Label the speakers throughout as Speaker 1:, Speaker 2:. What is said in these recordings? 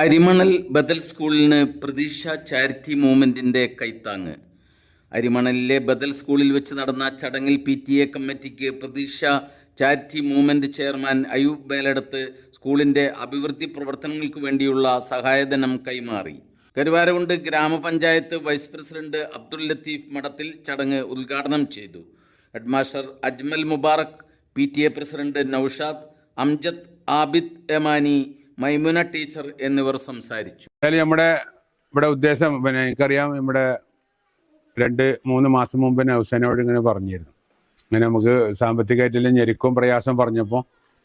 Speaker 1: അരിമണൽ ബദൽ സ്കൂളിന് പ്രതീക്ഷ ചാരിറ്റി മൂവ്മെന്റിന്റെ കൈത്താങ്ങ് അരിമണലിലെ ബദൽ സ്കൂളിൽ വെച്ച് നടന്ന ചടങ്ങിൽ പി ടി എ കമ്മിറ്റിക്ക് Pratheeksha charity movement chairman Ayoob Meleduth സ്കൂളിന്റെ അഭിവൃദ്ധി പ്രവർത്തനങ്ങൾക്ക് വേണ്ടിയുള്ള സഹായധനം കൈമാറി. കരുവാരകുണ്ട് ഗ്രാമപഞ്ചായത്ത് വൈസ് പ്രസിഡന്റ് അബ്ദുൽ ലത്തീഫ് മഠത്തിൽ ചടങ്ങ് ഉദ്ഘാടനം ചെയ്തു. Headmaster Ajmal Mubarak P T A president Noushad Amjad Abid Emani Maimuna teacher എന്നിവർ സംസാരിച്ചു.
Speaker 2: എന്തായാലും നമ്മുടെ ഇവിടെ ഉദ്ദേശം പിന്നെ എനിക്കറിയാം ഇവിടെ രണ്ട് മൂന്ന് മാസം മുമ്പ് തന്നെ ഹുസൈനോട് ഇങ്ങനെ പറഞ്ഞിരുന്നു. ഇങ്ങനെ നമുക്ക് സാമ്പത്തികമായിട്ടുള്ള ഞെരുക്കും പ്രയാസം പറഞ്ഞപ്പോൾ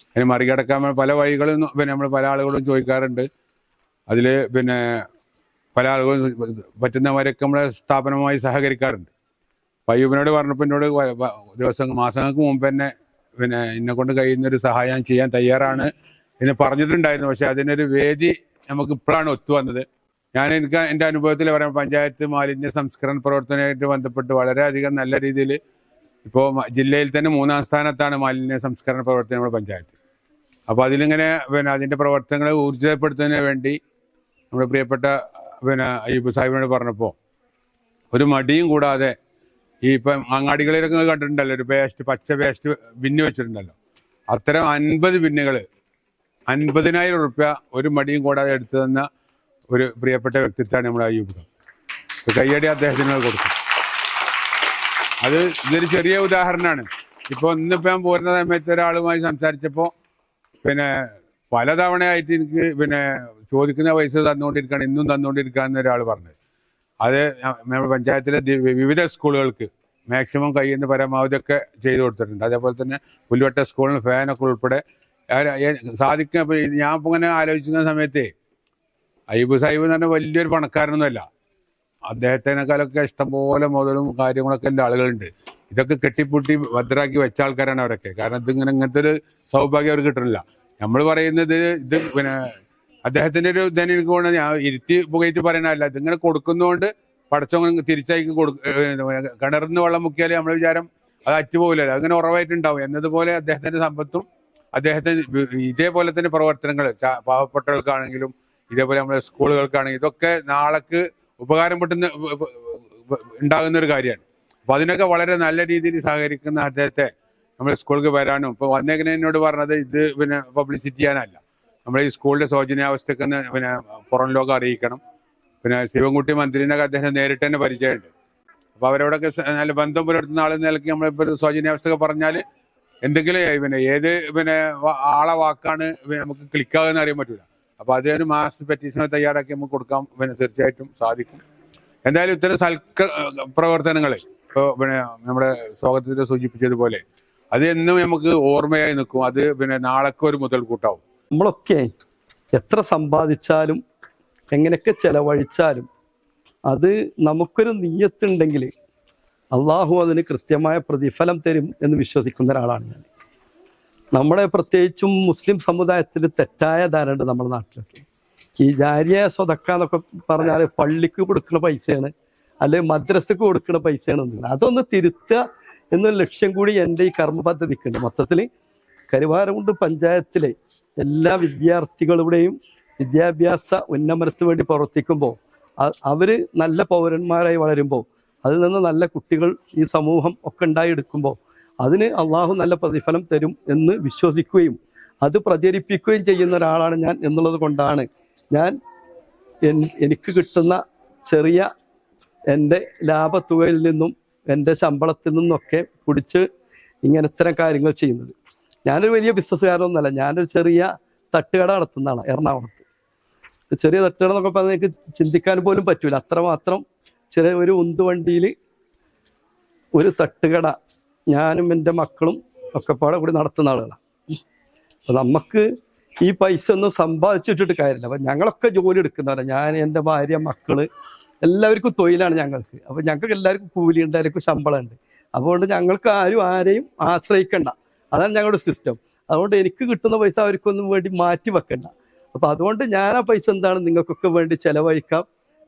Speaker 2: അതിനെ മറികടക്കാൻ പല വഴികളും പിന്നെ നമ്മൾ പല ആളുകളും ചോദിക്കാറുണ്ട്. അതിൽ പിന്നെ പല ആളുകളും പറ്റുന്നവരൊക്കെ നമ്മളെ സ്ഥാപനവുമായി സഹകരിക്കാറുണ്ട്. പയ്യൂബിനോട് പറഞ്ഞപ്പോൾ എന്നോട് വ- വ- ദിവസം മാസങ്ങൾക്ക് മുമ്പ് തന്നെ പിന്നെ എന്നെ കൊണ്ട് കഴിയുന്നൊരു സഹായം ചെയ്യാൻ തയ്യാറാണ്. എന്ന് പറഞ്ഞിട്ടുണ്ടായിരുന്നു പക്ഷെ അതിനൊരു വേദി നമുക്ക് ഇപ്പോഴാണ് ഒത്തു വന്നത്. ഞാൻ എനിക്ക് എന്റെ അനുഭവത്തിൽ പറയാം പഞ്ചായത്ത് മാലിന്യ സംസ്കരണ പ്രവർത്തനമായിട്ട് ബന്ധപ്പെട്ട് വളരെയധികം നല്ല രീതിയിൽ ഇപ്പോൾ ജില്ലയിൽ തന്നെ മൂന്നാം സ്ഥാനത്താണ് മാലിന്യ സംസ്കരണ പ്രവർത്തനം നമ്മുടെ പഞ്ചായത്ത്. അപ്പോൾ അതിലിങ്ങനെ പിന്നെ അതിന്റെ പ്രവർത്തനങ്ങളെ ഊർജിതപ്പെടുത്തുന്നതിന് വേണ്ടി നമ്മുടെ പ്രിയപ്പെട്ട പിന്നെ അയ്യപ്പ സാഹിബിനോട് പറഞ്ഞപ്പോൾ ഒരു മടിയും കൂടാതെ ഈ ഇപ്പം അങ്ങാടികളിലൊക്കെ കണ്ടിട്ടുണ്ടല്ലോ ഒരു പേസ്റ്റ് പച്ച പേസ്റ്റ് ബിന്ന് വെച്ചിട്ടുണ്ടല്ലോ. അത്തരം അൻപത് ബിന്നുകൾ അൻപതിനായിരം റുപ്യ ഒരു മടിയും കൂടാതെ എടുത്തു തന്ന ഒരു പ്രിയപ്പെട്ട വ്യക്തിത്വമാണ് നമ്മുടെ അയ്യൂബ് കയ്യടി അദ്ദേഹത്തിന് കൊടുക്കും അത് ഇതൊരു ചെറിയ ഉദാഹരണമാണ്. ഇപ്പോൾ ഇന്നിപ്പോൾ ഞാൻ പോരുന്ന സമയത്ത് ഒരാളുമായി സംസാരിച്ചപ്പോൾ പിന്നെ പലതവണയായിട്ട് എനിക്ക് പിന്നെ ചോദിക്കുന്ന പൈസ തന്നുകൊണ്ടിരിക്കുകയാണ് ഇന്നും തന്നുകൊണ്ടിരിക്കുകയാണ് ഒരാൾ പറഞ്ഞത്. അത് നമ്മുടെ പഞ്ചായത്തിലെ വിവിധ സ്കൂളുകൾക്ക് മാക്സിമം കഴിയുന്ന പരമാവധി ഒക്കെ ചെയ്തു കൊടുത്തിട്ടുണ്ട്. അതേപോലെ തന്നെ പുല്ലുവട്ട സ്കൂളിന് ഫാനൊക്കെ ഉൾപ്പെടെ സാധിക്കും ഞാൻ ഇപ്പൊ ഇങ്ങനെ ആലോചിക്കുന്ന സമയത്തെ അയ്യബ് സാഹിബ് എന്ന് പറഞ്ഞാൽ വലിയൊരു പണക്കാരനൊന്നുമല്ല. അദ്ദേഹത്തിനേക്കാളൊക്കെ ഇഷ്ടംപോലെ മുതലും കാര്യങ്ങളൊക്കെ എല്ലാ ആളുകളുണ്ട്. ഇതൊക്കെ കെട്ടിപ്പൂട്ടി ഭദ്രാക്കി വെച്ച ആൾക്കാരാണ് അവരൊക്കെ. കാരണം ഇതിങ്ങനെ ഇങ്ങനത്തെ ഒരു സൗഭാഗ്യം അവർ കിട്ടണില്ല. നമ്മൾ പറയുന്നത് ഇത് പിന്നെ അദ്ദേഹത്തിന്റെ ഒരു ഇതന്നെ എനിക്ക് പോകണം ഞാൻ ഇരുത്തി പുകയറ്റി പറയണല്ല ഇതിങ്ങനെ കൊടുക്കുന്നതുകൊണ്ട് പടച്ചോങ്ങനെ തിരിച്ചയക്കും കൊടു കിണറിന്ന് വെള്ളം മുക്കിയാലേ നമ്മൾ വിചാരം അത് അറ്റുപോകില്ലല്ലോ. അങ്ങനെ ഉറവായിട്ടുണ്ടാവും. എന്നതുപോലെ അദ്ദേഹത്തിന്റെ സമ്പത്തും അദ്ദേഹത്തിന് ഇതേപോലെ തന്നെ പ്രവർത്തനങ്ങൾ പാവപ്പെട്ടവർക്കാണെങ്കിലും ഇതേപോലെ നമ്മുടെ സ്കൂളുകൾക്കാണെങ്കിലും ഇതൊക്കെ നാളേക്ക് ഉപകാരം പെട്ടുന്ന ഉണ്ടാകുന്ന ഒരു കാര്യമാണ്. അപ്പൊ അതിനൊക്കെ വളരെ നല്ല രീതിയിൽ സഹകരിക്കുന്ന അദ്ദേഹത്തെ നമ്മുടെ സ്കൂളിലേക്ക് വരാനും ഇപ്പൊ വന്നേക്കനെ എന്നോട് പറഞ്ഞത് ഇത് പിന്നെ പബ്ലിസിറ്റി ചെയ്യാനല്ല. നമ്മുടെ ഈ സ്കൂളിന്റെ ശോചനീയാവസ്ഥയൊക്കെ ഒന്ന് പിന്നെ പുറം ലോകം അറിയിക്കണം. പിന്നെ ശിവൻകുട്ടി മന്ത്രിനൊക്കെ അദ്ദേഹം നേരിട്ട് തന്നെ പരിചയമുണ്ട്. അപ്പൊ അവരോടൊക്കെ നല്ല ബന്ധം പുലർത്തുന്ന ആളെന്ന നിലയ്ക്ക് നമ്മളിപ്പോ സൗജന്യാവസ്ഥ പറഞ്ഞാൽ എന്തെങ്കിലും പിന്നെ ഏത് പിന്നെ ആളെ വാക്കാണ് നമുക്ക് ക്ലിക്കാകുന്ന അറിയാൻ പറ്റൂല. അപ്പൊ അത് ഒരു മാസ് പെറ്റീഷൻ തയ്യാറാക്കി നമുക്ക് കൊടുക്കാൻ പിന്നെ തീർച്ചയായിട്ടും സാധിക്കും. എന്തായാലും ഇത്തരം സൽക്ക പ്രവർത്തനങ്ങൾ ഇപ്പോൾ പിന്നെ നമ്മുടെ സ്വാഗതത്തിൽ സൂചിപ്പിച്ചതുപോലെ അത് എന്നും നമുക്ക് ഓർമ്മയായി നിൽക്കും. അത് പിന്നെ നാളൊക്കെ ഒരു മുതൽ കൂട്ടാവും
Speaker 3: നമ്മളൊക്കെ എത്ര സമ്പാദിച്ചാലും എങ്ങനെയൊക്കെ ചെലവഴിച്ചാലും അത് നമുക്കൊരു നീയത്തുണ്ടെങ്കിൽ അള്ളാഹു അതിന് കൃത്യമായ പ്രതിഫലം തരും എന്ന് വിശ്വസിക്കുന്ന ഒരാളാണ് ഞാൻ. നമ്മുടെ പ്രത്യേകിച്ചും മുസ്ലിം സമുദായത്തിൽ തെറ്റായ ധാരണ നമ്മുടെ നാട്ടിലൊക്കെ. ഈ ജാരിയ സ്വതക്ക എന്നൊക്കെ പറഞ്ഞാൽ പള്ളിക്ക് കൊടുക്കുന്ന പൈസയാണ് അല്ലെങ്കിൽ മദ്രസക്ക് കൊടുക്കുന്ന പൈസയാണ് അതൊന്ന് തിരുത്തുക എന്നൊരു ലക്ഷ്യം കൂടി എന്റെ ഈ കർമ്മ പദ്ധതിക്കുണ്ട്. മൊത്തത്തിൽ കരുവാരകുണ്ട് പഞ്ചായത്തിലെ എല്ലാ വിദ്യാർത്ഥികളുടെയും വിദ്യാഭ്യാസ ഉന്നമനത്തിന് വേണ്ടി പ്രവർത്തിക്കുമ്പോൾ അവർ നല്ല പൗരന്മാരായി വളരുമ്പോൾ അതിൽ നിന്ന് നല്ല കുട്ടികൾ ഈ സമൂഹം ഒക്കെ ഉണ്ടായെടുക്കുമ്പോൾ അതിന് അള്ളാഹു നല്ല പ്രതിഫലം തരും എന്ന് വിശ്വസിക്കുകയും അത് പ്രചരിപ്പിക്കുകയും ചെയ്യുന്ന ഒരാളാണ് ഞാൻ എന്നുള്ളത് കൊണ്ടാണ് ഞാൻ എനിക്ക് കിട്ടുന്ന ചെറിയ എന്റെ ലാഭത്തുകയിൽ നിന്നും എന്റെ ശമ്പളത്തിൽ നിന്നൊക്കെ പിടിച്ച് ഇങ്ങനെ ഇത്തരം കാര്യങ്ങൾ ചെയ്യുന്നത്. ഞാനൊരു വലിയ ബിസിനസ്സുകാരൊന്നുമല്ല ഞാനൊരു ചെറിയ തട്ടുകട നടത്തുന്നതാണ് എറണാകുളത്ത്. ചെറിയ തട്ടുകട എന്നൊക്കെ പറഞ്ഞാൽ എനിക്ക് ചിന്തിക്കാൻ പോലും പറ്റൂല. അത്രമാത്രം ചെറിയ ഒരു ഉന്തുവണ്ടിയിൽ ഒരു തട്ടുകട ഞാനും എന്റെ മക്കളും ഒക്കെ പാടെ കൂടി നടത്തുന്ന ആളുകളാണ് അപ്പം നമുക്ക് ഈ പൈസ ഒന്നും സമ്പാദിച്ചിട്ടിട്ട് കാര്യമില്ല. അപ്പം ഞങ്ങളൊക്കെ ജോലി എടുക്കുന്നവരാണ് ഞാൻ എന്റെ ഭാര്യ മക്കൾ എല്ലാവർക്കും തൊഴിലാണ് ഞങ്ങൾക്ക്. അപ്പം ഞങ്ങൾക്ക് എല്ലാവർക്കും കൂലിയുണ്ട് എല്ലാവർക്കും ശമ്പളമുണ്ട് അതുകൊണ്ട് ഞങ്ങൾക്ക് ആരും ആരെയും ആശ്രയിക്കണ്ട. അതാണ് ഞങ്ങളുടെ സിസ്റ്റം അതുകൊണ്ട് എനിക്ക് കിട്ടുന്ന പൈസ അവർക്കൊന്നും വേണ്ടി മാറ്റി വെക്കണ്ട. അപ്പം അതുകൊണ്ട് ഞാൻ ആ പൈസ എന്താണ് നിങ്ങൾക്കൊക്കെ വേണ്ടി ചെലവഴിക്കാം.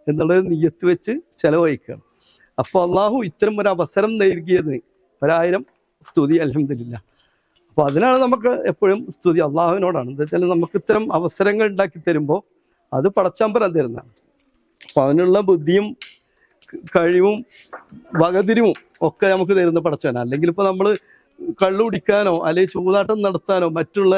Speaker 3: എന്നുള്ളത് നീയത്ത് വെച്ച് ചെലവഴിക്കണം അപ്പോൾ അള്ളാഹു ഇത്തരം ഒരു അവസരം നൽകിയത് ഒരായിരം സ്തുതി അലഹമില്ല അപ്പോൾ അതിനാണ് നമുക്ക് എപ്പോഴും സ്തുതി അള്ളാഹുവിനോടാണ്. എന്താ വെച്ചാൽ നമുക്ക് ഇത്തരം അവസരങ്ങൾ ഉണ്ടാക്കി തരുമ്പോൾ അത് പടച്ചമ്പരം തരുന്നതാണ്. അപ്പോൾ അതിനുള്ള ബുദ്ധിയും കഴിവും വകതിരിവും ഒക്കെ നമുക്ക് തരുന്ന പടച്ചവനാണ്. അല്ലെങ്കിൽ ഇപ്പൊ നമ്മൾ കള്ളു കുടിക്കാനോ അല്ലെങ്കിൽ ചൂതാട്ടം നടത്താനോ മറ്റുള്ള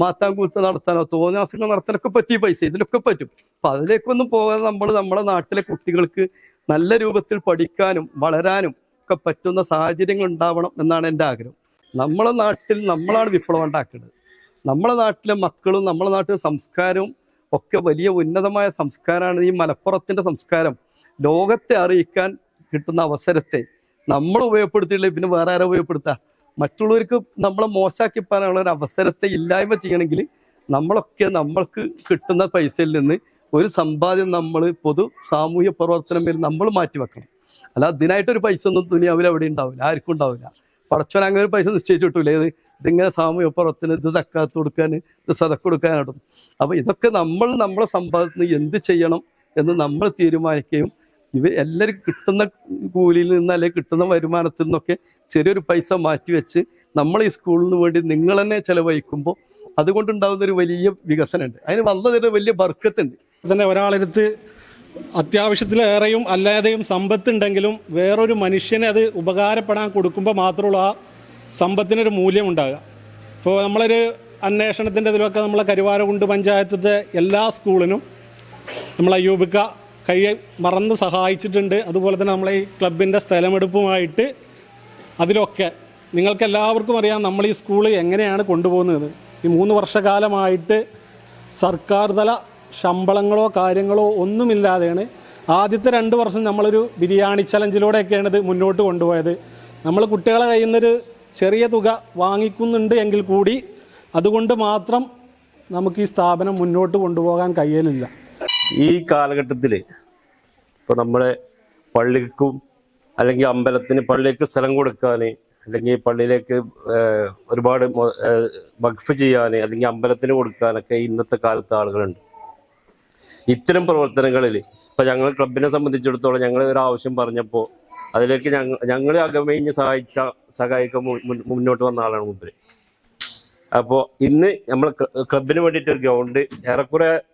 Speaker 3: മാത്താങ്കൂത്ത് നടത്താനോ തോന്നാസങ്ങൾ നടത്താനൊക്കെ പറ്റി പൈസ ഇതിലൊക്കെ പറ്റും. അപ്പൊ അതിലേക്കൊന്നും പോകാതെ നമ്മൾ നമ്മുടെ നാട്ടിലെ കുട്ടികൾക്ക് നല്ല രൂപത്തിൽ പഠിക്കാനും വളരാനും ഒക്കെ പറ്റുന്ന സാഹചര്യങ്ങൾ ഉണ്ടാവണം എന്നാണ് എന്റെ ആഗ്രഹം. നമ്മളെ നാട്ടിൽ നമ്മളാണ് വിപ്ലവം ഉണ്ടാക്കേണ്ടത് നമ്മളെ നാട്ടിലെ മക്കളും നമ്മളെ നാട്ടിലെ സംസ്കാരവും ഒക്കെ വലിയ ഉന്നതമായ സംസ്കാരമാണ്. ഈ മലപ്പുറത്തിന്റെ സംസ്കാരം ലോകത്തെ അറിയിക്കാൻ കിട്ടുന്ന അവസരത്തെ നമ്മൾ ഉപയോഗപ്പെടുത്തിയിട്ടില്ല പിന്നെ വേറെ ആരാ ഉപയോഗപ്പെടുത്തുക മറ്റുള്ളവർക്ക് നമ്മളെ മോശമാക്കി പറയാനുള്ള ഒരു അവസരത്തെ ഇല്ലായ്മ ചെയ്യണമെങ്കിൽ നമ്മളൊക്കെ നമ്മൾക്ക് കിട്ടുന്ന പൈസയിൽ നിന്ന് ഒരു സമ്പാദ്യം നമ്മൾ പൊതു സാമൂഹ്യ പ്രവർത്തനം പേരിൽ നമ്മൾ മാറ്റി വെക്കണം അല്ല അതിനായിട്ടൊരു പൈസ ഒന്നും ദുനിയാവിൽ അവിടെ ഉണ്ടാവില്ല ആർക്കും ഉണ്ടാവില്ല. പടച്ചവൻ അങ്ങനെ ഒരു പൈസ നിശ്ചയിച്ചു കിട്ടൂലേ. ഇത് ഇതിങ്ങനെ സാമൂഹ്യ പ്രവർത്തനം ഇത് സക്കാത്ത് കൊടുക്കാൻ ഇത് സതക്ക് കൊടുക്കാനായിട്ടും. അപ്പോൾ ഇതൊക്കെ നമ്മൾ നമ്മളെ സമ്പാദ്യത്തിന് എന്ത് ചെയ്യണം എന്ന് നമ്മൾ തീരുമാനിക്കുകയും ഇവർ എല്ലാവരും കിട്ടുന്ന കൂലിയിൽ നിന്ന് അല്ലെങ്കിൽ കിട്ടുന്ന വരുമാനത്തിൽ നിന്നൊക്കെ ചെറിയൊരു പൈസ മാറ്റിവെച്ച് നമ്മൾ ഈ സ്കൂളിന് വേണ്ടി നിങ്ങൾ തന്നെ ചെലവഴിക്കുമ്പോൾ അതുകൊണ്ടുണ്ടാകുന്ന ഒരു വലിയ വികസനമുണ്ട്. അതിന് വന്നതിന് വലിയ ബർക്കത്തുണ്ട്.
Speaker 4: തന്നെ ഒരാളെടുത്ത് അത്യാവശ്യത്തിലേറെയും അല്ലാതെയും സമ്പത്തുണ്ടെങ്കിലും വേറൊരു മനുഷ്യനെ അത് ഉപകാരപ്പെടാൻ കൊടുക്കുമ്പോൾ മാത്രമുള്ള ആ സമ്പത്തിനൊരു മൂല്യം ഉണ്ടാകുക ഇപ്പോൾ നമ്മളൊരു അന്വേഷണത്തിന്റെ ഇതിലൊക്കെ നമ്മളെ കരുവാരകുണ്ട് പഞ്ചായത്തിലെ എല്ലാ സ്കൂളിനും നമ്മളെ യൂബിക്ക കൈ മറന്ന് സഹായിച്ചിട്ടുണ്ട്. അതുപോലെ തന്നെ നമ്മളെ ഈ ക്ലബിന്റെ സ്ഥലമെടുപ്പുമായിട്ട് അതിലൊക്കെ നിങ്ങൾക്കെല്ലാവർക്കും അറിയാം നമ്മൾ ഈ സ്കൂൾ എങ്ങനെയാണ് കൊണ്ടുപോകുന്നത്. ഈ മൂന്ന് വർഷകാലമായിട്ട് സർക്കാർ തല ശമ്പളങ്ങളോ കാര്യങ്ങളോ ഒന്നുമില്ലാതെയാണ് ആദ്യത്തെ രണ്ട് വർഷം നമ്മളൊരു ബിരിയാണി ചലഞ്ചിലൂടെയൊക്കെയാണ് ഇത് മുന്നോട്ട് കൊണ്ടുപോയത്. നമ്മൾ കുട്ടികളെ കയ്യിൽ നിന്നൊരു ചെറിയ തുക വാങ്ങിക്കുന്നുണ്ട് എങ്കിൽ കൂടി അതുകൊണ്ട് മാത്രം നമുക്ക് ഈ സ്ഥാപനം മുന്നോട്ട് കൊണ്ടുപോകാൻ കഴിയലില്ല.
Speaker 5: ഈ കാലഘട്ടത്തിൽ ഇപ്പോൾ നമ്മളെ പള്ളിക്കും അല്ലെങ്കിൽ അമ്പലത്തിന് പള്ളിക്ക് സ്ഥലം കൊടുക്കാൻ അല്ലെങ്കിൽ പള്ളിയിലേക്ക് ഒരുപാട് വഖഫ് ചെയ്യാൻ അല്ലെങ്കിൽ അമ്പലത്തിന് കൊടുക്കാനൊക്കെ ഇന്നത്തെ കാലത്ത് ആളുകളുണ്ട്. ഇത്തരം പ്രവർത്തനങ്ങളിൽ ഇപ്പം ഞങ്ങൾ ക്ലബിനെ സംബന്ധിച്ചിടത്തോളം ഞങ്ങൾ ഒരു ആവശ്യം പറഞ്ഞപ്പോൾ അതിലേക്ക് ഞങ്ങൾ ഞങ്ങളെ അകമയിഞ്ഞ് സഹായിച്ച സഹായിക്ക മുന്നോട്ട് വന്ന ആളാണ് മുമ്പിൽ അപ്പോൾ ഇന്ന് നമ്മൾ ക്ലബിന് വേണ്ടിയിട്ട് ഒരു ഗ്രൗണ്ട് ഏറെക്കുറെ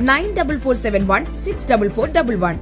Speaker 6: nine double four seven one six double four double one